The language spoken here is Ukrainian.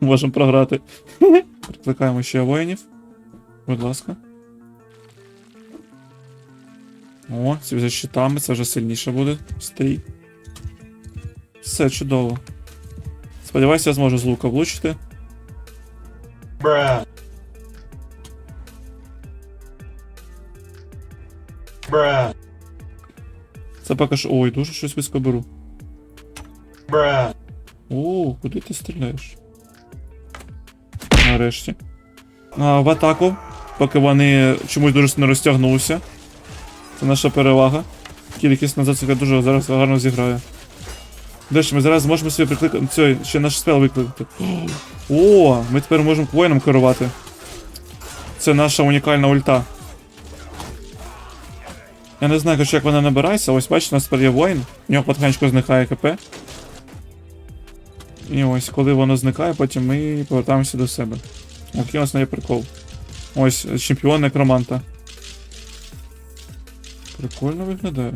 Можемо програти. Прикликаємо ще воїнів. Будь ласка. О, ці вже щитами, це вже сильніше буде. Стрій. Все чудово. Сподіваюся, я зможу з лука влучити. Bruh. Bruh. Це поки що. Ой, дуже щось близько беру. Bruh. О, куди ти стріляєш? Нарешті. А, в атаку, поки вони чомусь дуже не розтягнулися. Це наша перевага. Кількість це дуже зараз гарно зіграє. До речі, ми зараз зможемо собі прикликати. Цей, ще наш спел викликати. О, ми тепер можемо воїном керувати. Це наша унікальна ульта. Я не знаю, як вона набирається. Ось бачите, у нас тепер є воїн. У нього потихеньку зникає КП. І ось, коли воно зникає, потім ми повертаємося до себе. Який у нас є прикол. Ось, чемпіон некроманта. Прикольно виглядає.